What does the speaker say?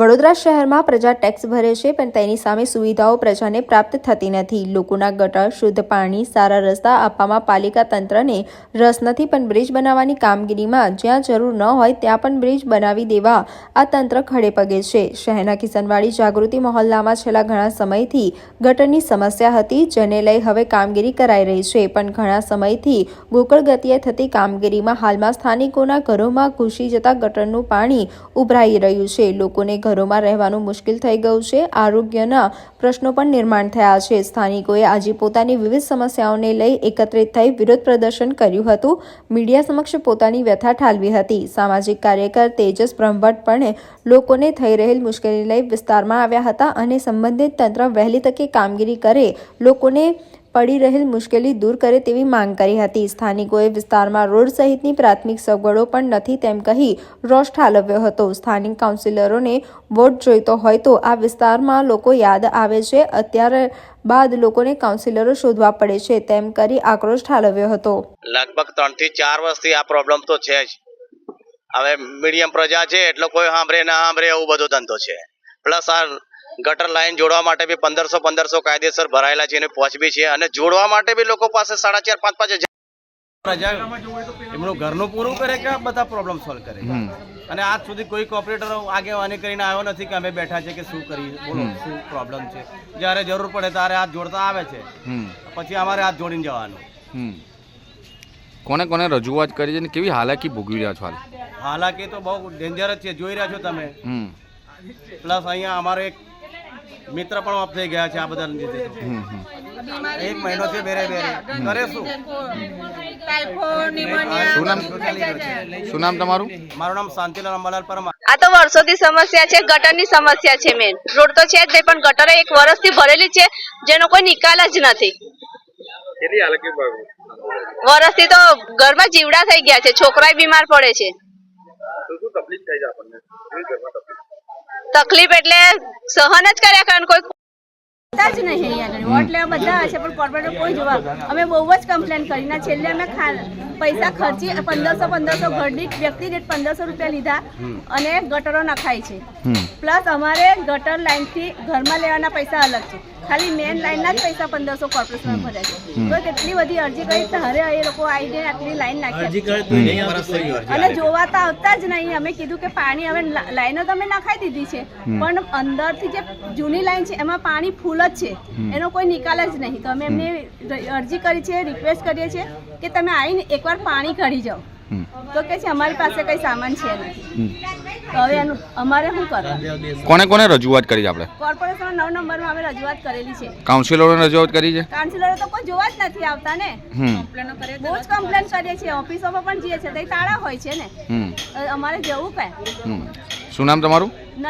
વડોદરા શહેરમાં પ્રજા ટેક્સ ભરે છે, પણ તેની સામે સુવિધાઓ પ્રજાને પ્રાપ્ત થતી નથી. લોકોના ગટર, શુદ્ધ પાણી, સારા રસ્તા આપવામાં પાલિકા તંત્રને રસ નથી, પણ બ્રિજ બનાવવાની કામગીરીમાં જ્યાં જરૂર ન હોય ત્યાં પણ બ્રિજ બનાવી દેવા આ તંત્ર ખડે પગે છે. શહેરના કિસનવાડી જાગૃતિ મહોલ્લામાં છેલ્લા ઘણા સમયથી ગટરની સમસ્યા હતી, જેને લઈ હવે કામગીરી કરાઈ રહી છે, પણ ઘણા સમયથી ગોકળ ગતિએ થતી કામગીરીમાં હાલમાં સ્થાનિકોના ઘરોમાં ઘૂસી જતા ગટરનું પાણી ઉભરાઈ રહ્યું છે. લોકોને ઘરોમાં રહેવાનું મુશ્કેલ થઈ ગયું છે. આરોગ્યના પ્રશ્નો પણ નિર્માણ થયા છે. સ્થાનિકોએ આજે પોતાની વિવિધ સમસ્યાઓને લઈ એકત્રિત થઈ વિરોધ પ્રદર્શન કર્યું હતું. મીડિયા સમક્ષ પોતાની વ્યથા ઠાલવી હતી. સામાજિક કાર્યકર તેજસ બ્રહ્મભટ્ટ પણ લોકોને થઈ રહેલ મુશ્કેલી લઈ વિસ્તારમાં આવ્યા હતા અને સંબંધિત તંત્ર વહેલી તકે કામગીરી કરે લોકોને પડી રહેલ મુશ્કેલી દૂર કરે તેવી માંગ કરી હતી. સ્થાનિકોએ વિસ્તારમાં રોડ સહિતની પ્રાથમિક સગવડો પણ નથી તેમ કહી રોષ ઠાલવ્યો હતો. સ્થાનિક કાઉન્સિલરોને વોટ જોઈતો હોય તો આ વિસ્તારમાં લોકો યાદ આવે છે. અત્યારે બાદ લોકોને કાઉન્સિલરો શોધવા પડે છે તેમ કરી આક્રોશ ઠાલવ્યો હતો. લગભગ ત્રણથી ચાર વર્ષથી આ પ્રોબ્લેમ તો છે જ. હવે મીડિયમ પ્રજા છે એટલે કોઈ સાંભળે, ના સાંભળે એવું બધો ધંધો છે. પ્લસ આ ગટર લાઈન જોડવા માટે બી પંદરસો પંદરસો કાયદેસર ભરાયેલા છે અને પહોંચવી છે. અને જોડવા માટે બી લોકો પાસે સાડા ચાર પાંચ પાંચ એમનું ઘરનું પૂરું કરે કે બધા પ્રોબ્લેમ સોલ્વ કરે? અને આજ સુધી કોઈ કોપરેટર આગેવાની કરીને આવ્યો નથી કે અમે બેઠા છે કે શું કરીએ? બોલો શું પ્રોબ્લેમ છે? જ્યારે જરૂર પડે ત્યારે હાથ જોડતા આવે છે. પછી અમારે હાથ જોડીને જવાનું. હમ. કોને કોને રજૂઆત કરી છે ને કેવી હાલાકી ભોગવી રહ્યા છો હાલ? હાલાકી તો બહુ ડેન્જર જ છે. જોઈ રહ્યા છો તમે? હમ. પ્લસ અહીંયા અમારો એક મિત્ર પણ ઓફ થઈ ગયા છે આ બધા લીધે તો. હમ હમ. એક મહિનો છે બેરે બેરે. કરે શું? શું નામ? તમારું? મારું નામ શાંતિલાલ અંબાલાલ પરમાર. આ તો વર્ષોથી સમસ્યા છે ગટરની સમસ્યા છે મેન રોડ તો છે જ નહીં પણ ગટર એક વર્ષથી ભરેલી છે જેનો કોઈ નિકાલ જ નથી. વર્ષથી તો ઘરમાં જીવડા થઈ ગયા છે છોકરા બીમાર પડે છે. તકલીફ? એટલે સહન જ કર્યા કારણ કોઈ બધા જ નહીં અહીંયા આગળ. બધા હશે પણ કોર્પોરેટર કોઈ જોવા અમે બહુ જ કમ્પ્લેન કરી. ના છેલ્લે અમે પૈસા ખર્ચી પંદરસો પંદરસો ઘરની દીઠ વ્યક્તિ દીઠ પંદરસો રૂપિયા લીધા અને ગટરો નખાય છે. પ્લસ અમારે ગટર લાઈનથી ઘરમાં લેવાના પૈસા અલગ છે. ખાલી મેન લાઇનના જ પૈસા પંદરસો કોર્પોરેશન ભર્યા છે. તો કેટલી બધી અરજી કરી તારે એ લોકો આવીને આટલી લાઈન નાખી. અને જોવા તો આવતા જ નહીં. અમે કીધું કે પાણી હવે લાઈનો તમે નખાઈ દીધી છે. પણ અંદરથી જે જૂની લાઈન છે એમાં પાણી ફૂલ જ છે એનો કોઈ નિકાલ જ નહીં. તો અમે એમને અરજી કરી છે રિક્વેસ્ટ કરીએ છીએ કે તમે આવીને એકવાર પાણી કાઢી જાઓ. તો કે છે અમારી પાસે કઈ સામાન છે નહીં. તો હવે એનું અમારે શું કરવાનું? કોને કોને રજૂઆત કરી છે આપણે? કોર્પોરેશન નવ નંબરમાં અમે રજૂઆત કરેલી છે. કાઉન્સિલરોને રજૂઆત કરી છે? કાઉન્સિલરો તો કોઈ જોવા જ નથી આવતા ને. બહુ જ કમ્પ્લેન કરીએ છીએ. ઓફિસોમાં પણ જઈએ છીએ. તો તાળા હોય છે ને. અમારે જવું કઈ. શું નામ તમારું?